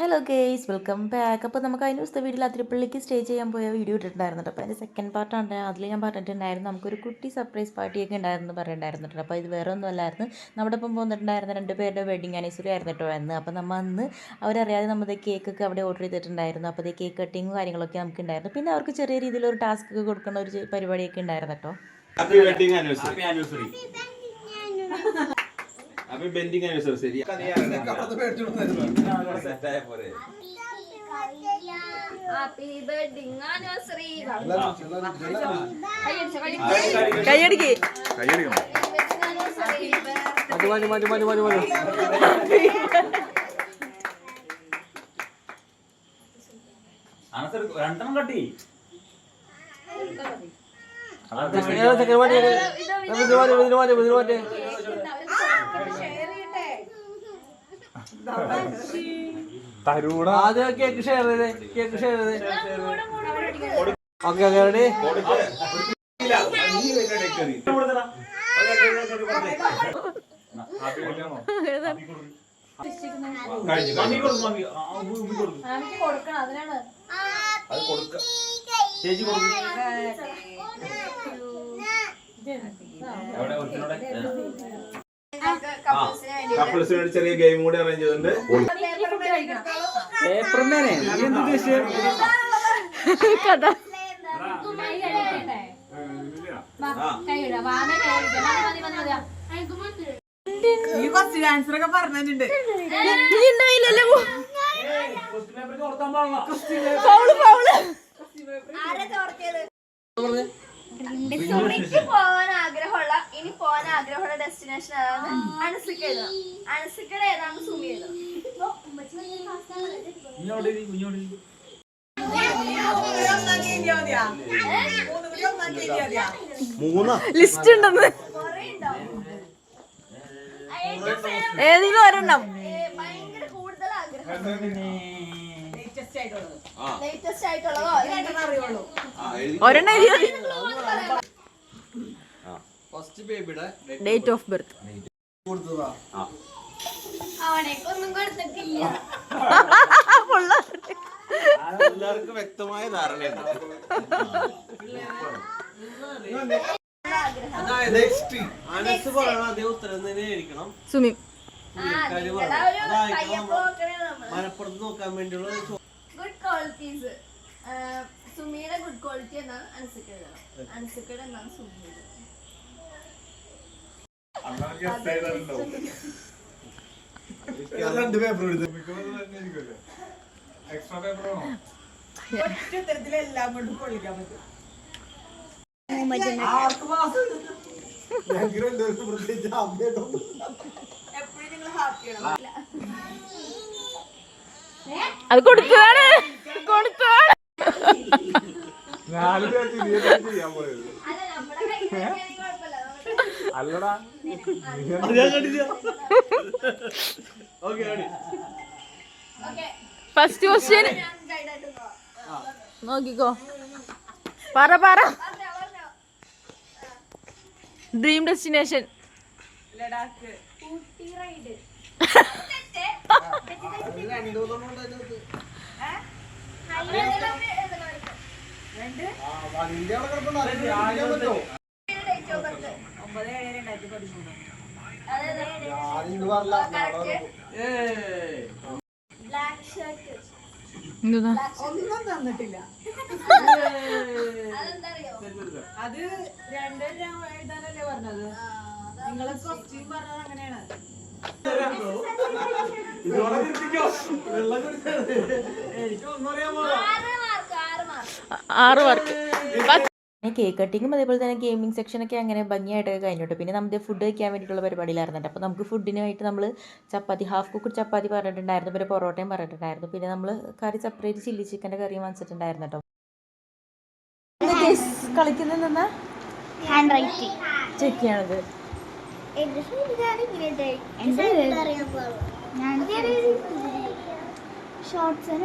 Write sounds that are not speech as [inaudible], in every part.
Hello guys welcome back അപ്പോൾ നമുക്ക് അതിന് ദിവസത്തെ വീട്ടിൽ അതിരപ്പള്ളിക്ക് സ്റ്റേ ചെയ്യാൻ പോയ വീഡിയോ ഇട്ടിട്ടുണ്ടായിരുന്നു കേട്ടോ അപ്പോൾ അതിന്റെ സെക്കൻഡ് പാർട്ടാണ് അതിൽ ഞാൻ പറഞ്ഞിട്ടുണ്ടായിരുന്നു നമുക്കൊരു കുട്ടി സർപ്രൈസ് പാർട്ടിയൊക്കെ ഉണ്ടായിരുന്നു പറഞ്ഞിട്ടുണ്ടായിരുന്നു കേട്ടോ. അപ്പോൾ ഇത് വേറെ ഒന്നും അല്ലായിരുന്നു നമ്മുടെ ഒപ്പം പോന്നിട്ടുണ്ടായിരുന്ന രണ്ട് പേരുടെ വെഡിങ് ആനിവേഴ്സറി ആയിരുന്നു കേട്ടോ എന്ന് അപ്പോൾ നമ്മൾ അന്ന് അവരറിയാതെ നമ്മൾ കേക്കൊക്കെ അവിടെ ഓർഡർ ചെയ്തിട്ടുണ്ടായിരുന്നു. അപ്പോൾ കേക്ക് കട്ടിങ്ങും കാര്യങ്ങളൊക്കെ നമുക്ക് ഉണ്ടായിരുന്നു. പിന്നെ അവർക്ക് ചെറിയ രീതിയിൽ ഒരു ടാസ്ക് ഒക്കെ കൊടുക്കുന്ന ഒരു പരിപാടിയൊക്കെ ഉണ്ടായിരുന്നു കേട്ടോ. Happy wedding anniversary happy anniversary happy bending anniversary ശരി സെറ്റായ പോലെ ഹാപ്പി ബർത്ത്ഡേ ആനിവേഴ്സറി കൈയടിക്ക്. ആദ്യം കേക്ക് ഷെയർ ചെയ്തേ കേക്ക് ഷെയർ ചെയ്തേ. ഓക്കെ ഓക്കെ റെഡി കൊടുക്കണം അതിനാണ്. അത് കൊടുക്ക. ചേച്ചി കൊടുക്കും എവിടെ? ഒരുത്തനോടെ കപ്പിൾസിന് വേണ്ടി ചെറിയ ഗെയിം കൂടി അറേഞ്ച് ചെയ്തിട്ടുണ്ട്. ഫുഡ് കഴിക്കണം പേപ്പർ മേനെ നീ എന്ത് ഉദ്ദേശിച്ചത് കൈ കഴിക്കട്ടെ കൈ ഇടാം വാമേ കൈ കഴിക്കാം മതി മതി മതി മതി ഈ ഫസ്റ്റ് ആൻസർ ഒക്കെ പറഞ്ഞിട്ടുണ്ട് ആരാ ചോർത്തിയത് സുമിക്ക് പോകാൻ ആഗ്രഹമുള്ള ഇനി പോകാൻ ആഗ്രഹമുള്ള ഡെസ്റ്റിനേഷൻ ഏതാണ്? എഴുതാം അനസിക്കയുടെ ഏതാണ് സുമി എഴുതാം ലിസ്റ്റ് ഉണ്ടെന്ന്. ഏതെങ്കിലും ഒരെണ്ണം. ഭയങ്കര കൂടുതൽ ആഗ്രഹം. ലേറ്റസ്റ്റ് ആയിട്ടുള്ളത്? അറിയുള്ളൂ. ഒരെണ്ണം ഫസ്റ്റ് ബേബിയുടെ ഡേറ്റ് ഓഫ് ബർത്ത് എല്ലാവർക്കും വ്യക്തമായ ധാരണയുണ്ട്. അതായത് അനസ് പറയണ അതേ ഉത്തരം തന്നെ ആയിരിക്കണം. സുമി. മലപ്പുറത്ത് നോക്കാൻ വേണ്ടിയുള്ള ഗുഡ് ക്വാളിറ്റീസ് സുമിയുടെ ഗുഡ് ക്വാളിറ്റി എന്നാണ് അൻസിക്ക എഴുതണം അൻസിക്കയുടെ എന്നാണ് സുമി എഴുതണം [laughs] രണ്ട് പേപ്പർ [laughs] ഒറ്റ ഉത്തരത്തിൽ എല്ലാം കൊണ്ടും കൊള്ളിക്കാൻ പറ്റും. ആർക്ക് മാസം എപ്പോഴും നിങ്ങൾ ഹാപ്പിയാണ് [laughs] അത് കൊടുത്തതാണ്. കൊടുത്തതാണ്. അല്ലടാ നമ്മുടെ കയ്യിൽ കുഴപ്പമില്ല ഓക്കെ ഓക്കെ. ഫസ്റ്റ് ക്വസ്റ്റ്യൻ നോക്കിക്കോ. പറ പറ. ഡ്രീം ഡെസ്റ്റിനേഷൻ ലഡാക്ക് ഷർട്ട് ഒന്നും തന്നിട്ടില്ല അത് രണ്ട് ഞാൻ എഴുതാനല്ലേ പറഞ്ഞത്. നിങ്ങളെ ക്വസ്റ്റ്യൻ പറഞ്ഞത് അങ്ങനെയാണ്. ആറ് മാർക്ക് ആറ് മാർക്ക് ആറ് മാർക്ക് പിന്നെ കേക്ക് കട്ടിങ്ങും അതേപോലെ തന്നെ ഗെയിമിംഗ് സെക്ഷനൊക്കെ അങ്ങനെ ഭംഗിയായിട്ടൊക്കെ കഴിഞ്ഞിട്ട് പിന്നെ നമ്മുടെ ഫുഡ് കഴിക്കാൻ വേണ്ടിയിട്ടുള്ള പരിപാടിയിലായിരുന്നുണ്ട് അപ്പോൾ നമുക്ക് ഫുഡിനായിട്ട് നമ്മൾ ചപ്പാത്തി ഹാഫ് കുക്ക് ചപ്പാത്തി പറഞ്ഞിട്ടുണ്ടായിരുന്നു. പിന്നെ പൊറോട്ടയും പറഞ്ഞിട്ടുണ്ടായിരുന്നു. പിന്നെ നമ്മൾ കറി സെപ്പറേറ്റ് ചില്ലി ചിക്കന്റെ കറി വാങ്ങിച്ചിട്ടുണ്ടായിരുന്നു കേട്ടോ. കളിക്കുന്നത് ചെക്ക് ചെയ്യണത്.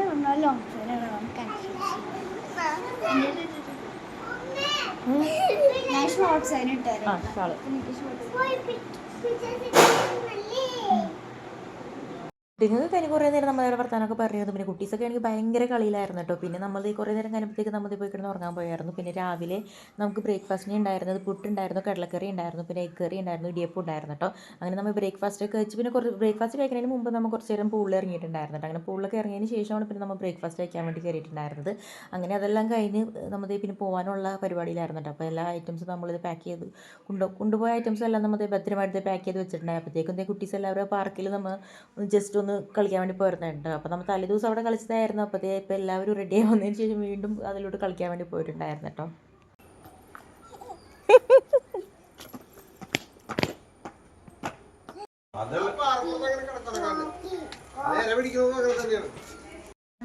വേണോ? ലോങ്സിന് വേണോ? ഞാൻ ഷോർട്സ് അതിന് നമുക്ക് ഞാൻ ഷാൾ. എനിക്ക് ഷോർട്സ് കുട്ടിങ്ങൾക്ക് കഴിഞ്ഞ് കുറേ നേരം നമ്മളവിടെ വർത്താനമൊക്കെ പറഞ്ഞിരുന്നു. പിന്നെ കുട്ടീസൊക്കെ ആണെങ്കിൽ ഭയങ്കര കളിയിലായിരുന്നു കേട്ടോ. പിന്നെ നമ്മൾ ഈ കുറേ നേരം കഴിഞ്ഞപ്പോഴത്തേക്ക് നമ്മൾ പോയി കിടന്ന് ഉറങ്ങാൻ പോയായിരുന്നു. പിന്നെ രാവിലെ നമുക്ക് ബ്രേക്ക്ഫാസ്റ്റിന് ഉണ്ടായിരുന്നത് പുട്ട് പുട്ടുണ്ടായിരുന്നു കടലക്കറി ഉണ്ടായിരുന്നു പിന്നെ എഗ് കറി ഉണ്ടായിരുന്നു ഇടിയപ്പം ഉണ്ടായിരുന്നു കേട്ടോ. അങ്ങനെ നമ്മൾ ബ്രേക്ക്ഫാസ്റ്റ് ഒക്കെ കഴിച്ച് പിന്നെ കുറച്ച് ബ്രേക്ക്ഫാസ്റ്റ് കഴിക്കുന്നതിന് മുമ്പ് നമ്മൾ കുറച്ച് നേരം പൂളിൽ ഇറങ്ങിയിട്ടുണ്ടായിരുന്നു കേട്ടോ. അങ്ങനെ പൂളിലൊക്കെ ഇറങ്ങിയതിന് ശേഷമാണ് പിന്നെ നമ്മൾ ബ്രേക്ക്ഫാസ്റ്റ് കഴിക്കാൻ വേണ്ടി കയറിയിട്ടുണ്ടായിരുന്നത്. അങ്ങനെ അതെല്ലാം കഴിഞ്ഞ് നമ്മൾ പിന്നെ പോകാനുള്ള പരിപാടിയിലായിരുന്നു കേട്ടോ. അപ്പോൾ എല്ലാ ഐറ്റംസും നമ്മൾ ഇത് പാക്ക് ചെയ്ത് കൊണ്ടു കൊണ്ടുപോയ ഐറ്റംസ് എല്ലാം നമ്മൾ ഭദ്രമായിട്ട് പാക്ക് ചെയ്ത് വെച്ചിട്ടുണ്ടായപ്പോഴത്തേക്കും കുട്ടീസ് എല്ലാവരും പാർക്കിൽ നമ്മൾ ജസ്റ്റ് ഒന്ന് കളിക്കാൻ വേണ്ടി പോയിരുന്നുണ്ട്. അപ്പോൾ നമ്മൾ തലേ ദിവസം അവിടെ കളിച്ചതായിരുന്നു. അപ്പോഴത്തേ ഇപ്പോൾ എല്ലാവരും റെഡി വന്നതിന് ശേഷം വീണ്ടും അതിലോട്ട് കളിക്കാൻ വേണ്ടി പോയിട്ടുണ്ടായിരുന്നു കേട്ടോ.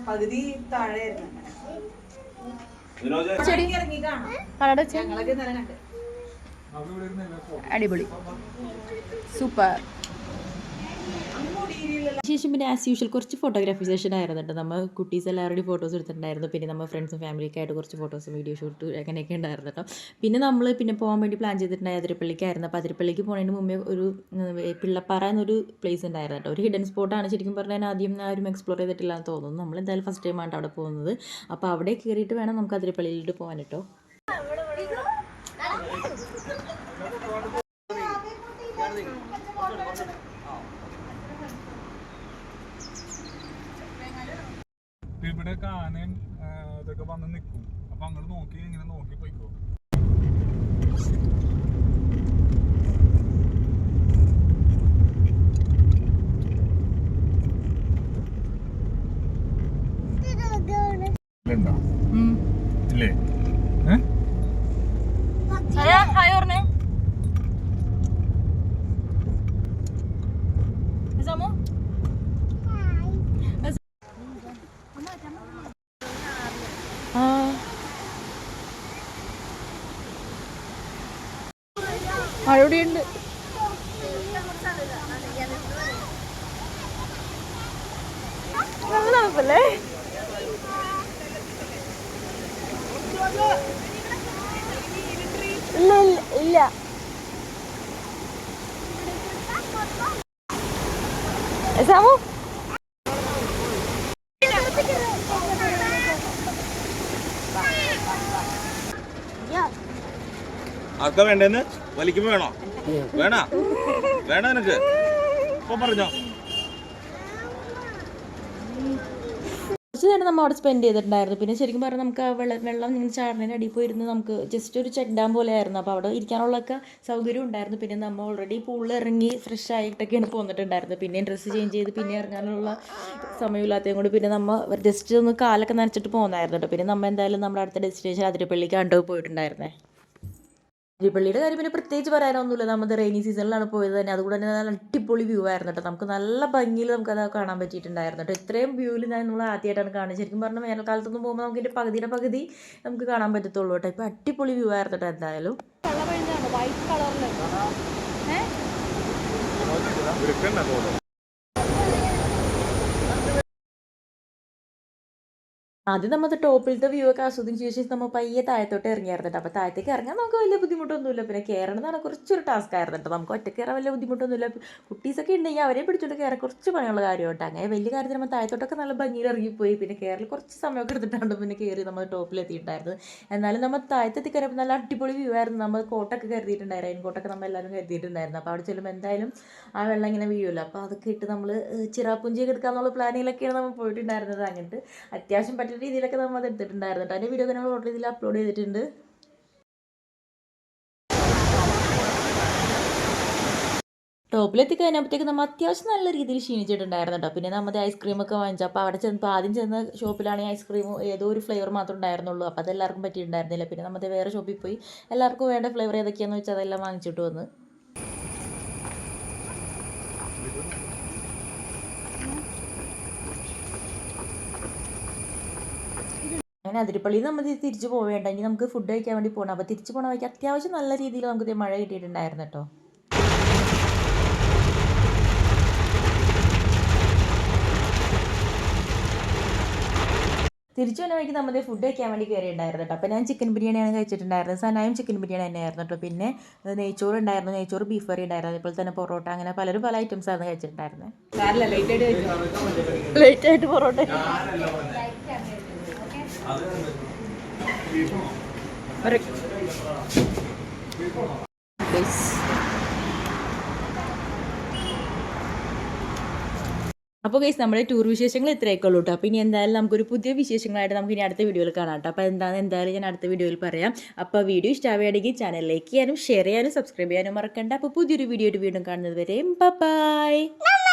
പകുതി താഴെയായിരുന്നു ഞങ്ങളൊക്കെ അടിപൊളി. സൂപ്പർ. ശേഷം പിന്നെ ആസ് യൂഷ്വൽ കുറച്ച് ഫോട്ടോഗ്രാഫി സെഷൻ ആയിരുന്നു നമ്മൾ കുട്ടീസ് എല്ലാവരുടെയും ഫോട്ടോസ് എടുത്തിട്ടുണ്ടായിരുന്നു. പിന്നെ നമ്മൾ ഫ്രണ്ട്സും ഫാമിലിയൊക്കെ ആയിട്ട് കുറച്ച് ഫോട്ടോസും വീഡിയോ ഷൂട്ട് അങ്ങനെയൊക്കെ ഉണ്ടായിരുന്നു കേട്ടോ പിന്നെ നമ്മൾ പിന്നെ പോകാൻ വേണ്ടി പ്ലാൻ ചെയ്തിട്ടുണ്ടായ അതിരപ്പള്ളിക്കായിരുന്നു. അപ്പോൾ അതിരപ്പള്ളിക്ക് പോകുന്നതിന് മുമ്പേ ഒരു പിള്ളപ്പാറ എന്നൊരു പ്ലേസ് ഉണ്ടായിരുന്നു കേട്ടോ ഒരു ഹിഡൻ സ്പോട്ടാണ് ശരിക്കും പറഞ്ഞാൽ ആദ്യം ആരും എക്സ്പ്ലോർ ചെയ്തിട്ടില്ല എന്ന് തോന്നുന്നു. നമ്മൾ എന്തായാലും ഫസ്റ്റ് ടൈം ആണ് അവിടെ പോകുന്നത്. അപ്പോൾ അവിടെ കയറിയിട്ട് വേണം നമുക്ക് അതിരപ്പള്ളിയിലോട്ട് പോകാൻ കേട്ടോ ആനയും ഇതൊക്കെ വന്ന് നിൽക്കും തണുപ്പല്ലേ ഇല്ല ഇല്ല സാമു? ആർക്കാ വേണ്ടേന്ന് വലിക്കുമ്പോ വേണോ? വേണ? വേണ നിനക്ക്? ഇപ്പൊ പറഞ്ഞോ. കുറച്ച് നേരം നമ്മൾ അവിടെ സ്പെൻഡ് ചെയ്തിട്ടുണ്ടായിരുന്നു. പിന്നെ ശരിക്കും പറഞ്ഞാൽ നമുക്ക് ആ വെള്ളം വെള്ളം ഇങ്ങനെ ചാടുന്നതിന് അടിയിൽ പോയിരുന്ന്. നമുക്ക് ജസ്റ്റ് ഒരു ചെക്ക് ഡാം പോലെ ആയിരുന്നു അപ്പോൾ അവിടെ ഇരിക്കാനുള്ളൊക്കെ സൗകര്യം ഉണ്ടായിരുന്നു. പിന്നെ നമ്മൾ ഓൾറെഡി പൂളിൽ ഇറങ്ങി ഫ്രഷ് ആയിട്ടൊക്കെയാണ് പോന്നിട്ടുണ്ടായിരുന്നത്. പിന്നെ ഡ്രസ്സ് ചേഞ്ച് ചെയ്ത് പിന്നെ ഇറങ്ങാനുള്ള സമയമില്ലാത്തതും കൊണ്ട് പിന്നെ നമ്മൾ ജസ്റ്റ് ഒന്ന് കാലൊക്കെ നനച്ചിട്ട് പോകുന്നായിരുന്നു കേട്ടോ പിന്നെ നമ്മൾ എന്തായാലും നമ്മുടെ അടുത്ത ഡെസ്റ്റിനേഷൻ അതിരപ്പള്ളിക്ക് കണ്ടു പോയിട്ടുണ്ടായിരുന്നേ. അതിരപ്പള്ളിയുടെ കാര്യം പിന്നെ പ്രത്യേകിച്ച് പറയാനൊന്നുമില്ല. നമ്മൾ റെയിനി സീസണിലാണ് പോയത് തന്നെ. അതുകൊണ്ട് തന്നെ നല്ല അടിപൊളി വ്യൂ ആയിരുന്നു കേട്ടോ നമുക്ക് നല്ല ഭംഗിയിൽ നമുക്കത് അത് കാണാൻ പറ്റിയിട്ടുണ്ടായിരുന്നു കേട്ടോ ഇത്രയും വ്യൂവിൽ ഞാൻ നമ്മൾ ആദ്യമായിട്ടാണ് കാണുന്നത്. ശരിക്കും പറഞ്ഞാൽ വേനൽക്കാലത്തൊന്നും പോകുമ്പോൾ നമുക്ക് ഇതിന്റെ പകുതിയുടെ പകുതി നമുക്ക് കാണാൻ പറ്റത്തുള്ളൂ കേട്ടോ ഇപ്പോൾ അടിപൊളി വ്യൂ ആയിരുന്നു കേട്ടോ എന്തായാലും. ഇരിക്കണ്ട തോന്നുന്നു ആദ്യം നമ്മൾ ടോപ്പിലത്തെ വ്യൂ ഒക്കെ ആസ്വദിച്ച ശേഷം നമ്മൾ പയ്യെ താഴത്തോട്ട് ഇറങ്ങിയായിരുന്നു അപ്പോൾ താഴത്തേക്ക് ഇറങ്ങാൻ നമുക്ക് വലിയ ബുദ്ധിമുട്ടൊന്നുമില്ല. പിന്നെ കയറണം എന്ന് പറഞ്ഞാൽ കുറച്ചൊരു ടാസ്ക് ആയിരുന്നു കേട്ടോ. നമുക്ക് ഒറ്റ കയറാൻ വലിയ ബുദ്ധിമുട്ടൊന്നുമില്ല. കുട്ടീസൊക്കെ ഉണ്ടെങ്കിൽ അവരെ പിടിച്ചോണ്ട് കയറാൻ കുറച്ച് പണിയുള്ള കാര്യമായിട്ട് അങ്ങനെ വലിയ കാര്യത്തിൽ നമ്മൾ താഴത്തോട്ടൊക്കെ നല്ല ഭംഗിയിൽ ഇറങ്ങിപ്പോയി. പിന്നെ കയറൽ കുറച്ച് സമയമൊക്കെ എടുത്തിട്ടാണ് പിന്നെ കയറി നമ്മൾ ടോപ്പിലെത്തിയിട്ടുണ്ടായിരുന്നത് എന്നാലും നമ്മൾ താഴത്തെത്തി കയറിയപ്പോൾ നല്ല അടിപൊളി വ്യൂ ആയിരുന്നു. നമ്മൾ കോട്ടൊക്കെ കരുതിയിട്ടുണ്ടായിരുന്നു. റെയിൻ കോട്ടൊക്കെ നമ്മൾ എല്ലാവരും കരുതിയിട്ടുണ്ടായിരുന്നു. അപ്പോൾ അവിടെ ചെല്ലുമ്പോൾ എന്തായാലും ആ വെള്ളം ഇങ്ങനെ വീഴുമല്ലോ. അപ്പോൾ അതൊക്കെ ഇട്ട് നമ്മൾ ചിറാപ്പുഞ്ചിയൊക്കെ എടുക്കാമെന്നുള്ള പ്ലാനിങ്ങിലൊക്കെയാണ് നമ്മൾ പോയിട്ടുണ്ടായിരുന്നത്. അങ്ങനത്തെ അത്യാവശ്യം പറ്റുന്ന രീതിയിലൊക്കെ നമ്മൾ എടുത്തിട്ടുണ്ടായിരുന്നു കേട്ടോ. അതിന്റെ വീഡിയോ ഒക്കെ നമ്മൾ ഇതിൽ അപ്ലോഡ് ചെയ്തിട്ടുണ്ട്. ടോപ്പിലെത്തി കഴിഞ്ഞപ്പോഴത്തേക്ക് നമ്മൾ അത്യാവശ്യം നല്ല രീതിയിൽ ക്ഷീണിച്ചിട്ടുണ്ടായിരുന്നു കേട്ടോ. പിന്നെ നമ്മുടെ ഐസ്ക്രീമൊക്കെ വാങ്ങിച്ചു. അപ്പോൾ അവിടെ ചെന്നപ്പോൾ ആദ്യം ചെന്ന ഷോപ്പിലാണെങ്കിൽ ഐസ്ക്രീം ഏതോ ഒരു ഫ്ലേവർ മാത്രമേ ഉണ്ടായിരുന്നുള്ളൂ. അപ്പോൾ അതെല്ലാവർക്കും പറ്റിയിട്ടുണ്ടായിരുന്നില്ല. പിന്നെ നമ്മുടെ വേറെ ഷോപ്പിൽ പോയി എല്ലാവർക്കും വേണ്ട ഫ്ലേവർ ഏതൊക്കെയാണെന്ന് വെച്ചാൽ അതെല്ലാം വാങ്ങിച്ചിട്ട് വന്ന്. അങ്ങനെ അതിരപ്പള്ളിയിൽ നമ്മൾ തിരിച്ചു പോവേണ്ടെങ്കിൽ നമുക്ക് ഫുഡ് കഴിക്കാൻ വേണ്ടി പോകണം അപ്പോൾ തിരിച്ചു പോകണ വഴിക്ക് അത്യാവശ്യം നല്ല രീതിയിൽ നമുക്ക് മഴ കിട്ടിയിട്ടുണ്ടായിരുന്നു കേട്ടോ. തിരിച്ചു വന്ന വഴിക്ക് നമ്മൾ ഫുഡ് കഴിക്കാൻ വേണ്ടി കയറിയിട്ടുണ്ടായിരുന്നു കേട്ടോ. അപ്പോൾ ഞാൻ ചിക്കൻ ബിരിയാണിയാണ് കഴിച്ചിട്ടുണ്ടായിരുന്നത്. സനായും ചിക്കൻ ബിരിയാണി തന്നെയായിരുന്നു കേട്ടോ. പിന്നെ നെയ്ച്ചോറ് ഉണ്ടായിരുന്നു. നെയ്ച്ചോറ് ബീഫ് കറി ഉണ്ടായിരുന്നു. അതേപോലെ തന്നെ പൊറോട്ട. അങ്ങനെ പലരും പല ഐറ്റംസ് ആയിരുന്നു കഴിച്ചിട്ടുണ്ടായിരുന്നത്. ലേറ്റ് ആയിട്ട് പൊറോട്ട. അപ്പോൾ ഗൈസ് നമ്മുടെ ടൂർ വിശേഷങ്ങൾ ഇത്രയൊക്കെ ഉള്ളൂ കേട്ടോ അപ്പോൾ ഇനി എന്തായാലും നമുക്കൊരു പുതിയ വിശേഷങ്ങളായിട്ട് നമുക്ക് ഇനി അടുത്ത വീഡിയോയിൽ കാണാം കേട്ടോ അപ്പോൾ എന്താണ് എന്തായാലും ഞാൻ അടുത്ത വീഡിയോയിൽ പറയാം. അപ്പോൾ വീഡിയോ ഇഷ്ടമാവുകയാണെങ്കിൽ ചാനൽ ലൈക്ക് ചെയ്യാനും ഷെയർ ചെയ്യാനും സബ്സ്ക്രൈബ് ചെയ്യാനും മറക്കണ്ട. അപ്പോൾ പുതിയൊരു വീഡിയോ വീണ്ടും കാണുന്നത് വരെയും ബൈ